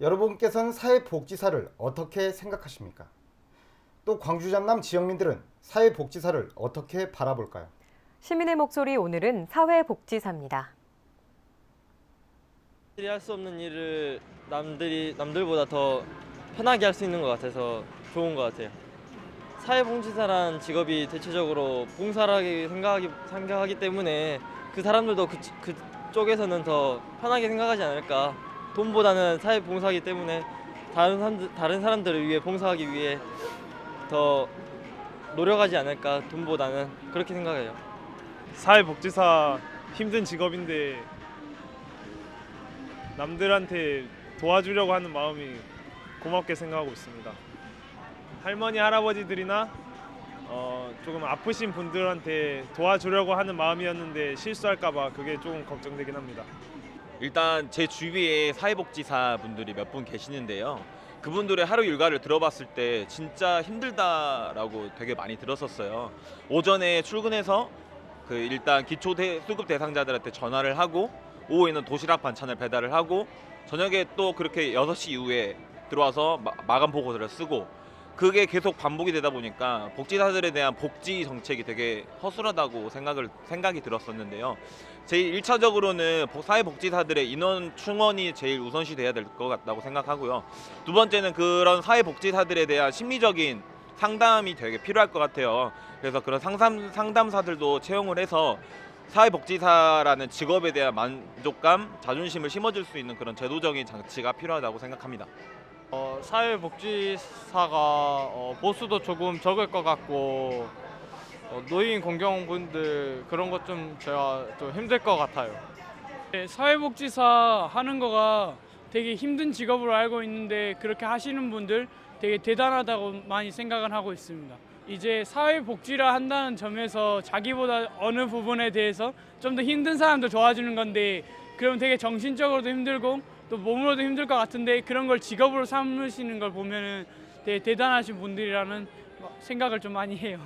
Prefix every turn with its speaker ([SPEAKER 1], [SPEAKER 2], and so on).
[SPEAKER 1] 여러분께서는 사회복지사를 어떻게 생각하십니까? 또 광주 전남 지역민들은 사회복지사를 어떻게 바라볼까요?
[SPEAKER 2] 시민의 목소리 오늘은 사회복지사입니다.
[SPEAKER 3] 남들이 할 수 없는 일을 남들이 남들보다 더 편하게 할 수 있는 것 같아서 좋은 것 같아요. 사회봉지사란 직업이 대체적으로 봉사라기 생각하기 생각하기 때문에 그 사람들도 그 그쪽에서는 더 편하게 생각하지 않을까. 돈보다는 사회봉사하기 때문에 다른 사람들 다른 사람들을 위해 봉사하기 위해 더 노력하지 않을까. 돈보다는 그렇게 생각해요.
[SPEAKER 4] 사회복지사 힘든 직업인데 남들한테 도와주려고 하는 마음이 고맙게 생각하고 있습니다. 할머니 할아버지들이나 어, 조금 아프신 분들한테 도와주려고 하는 마음이었는데 실수할까봐 그게 조금 걱정되긴 합니다.
[SPEAKER 5] 일단 제 주위에 사회복지사 분들이 몇 분 계시는데요. 그분들의 하루 일과를 들어봤을 때 진짜 힘들다라고 되게 많이 들었었어요. 오전에 출근해서 그 일단 기초 대, 수급 대상자들한테 전화를 하고 오후에는 도시락 반찬을 배달을 하고 저녁에 또 그렇게 6시 이후에 들어와서 마, 마감 보고서를 쓰고 그게 계속 반복이 되다 보니까 복지사들에 대한 복지 정책이 되게 허술하다고 생각을 생각이 들었었는데요. 제일 1차적으로는 사회복지사들의 인원 충원이 제일 우선시 돼야 될 것 같다고 생각하고요. 두 번째는 그런 사회복지사들에 대한 심리적인 상담이 되게 필요할 것 같아요. 그래서 그런 상담 상담사들도 채용을 해서 사회복지사라는 직업에 대한 만족감, 자존심을 심어줄 수 있는 그런 제도적인 장치가 필요하다고 생각합니다.
[SPEAKER 3] 어, 사회복지사가 어, 보수도 조금 적을 것 같고 어, 노인 공경분들 그런 것 좀 제가 좀 힘들 것 같아요.
[SPEAKER 6] 네, 사회복지사 하는 거가 되게 힘든 직업으로 알고 있는데 그렇게 하시는 분들 되게 대단하다고 많이 생각을 하고 있습니다. 이제 사회복지라 한다는 점에서 자기보다 어느 부분에 대해서 좀 더 힘든 사람도 도와주는 건데 그럼 되게 정신적으로도 힘들고 또 몸으로도 힘들 것 같은데 그런 걸 직업으로 삼으시는 걸 보면은 되게 대단하신 분들이라는 생각을 좀 많이 해요.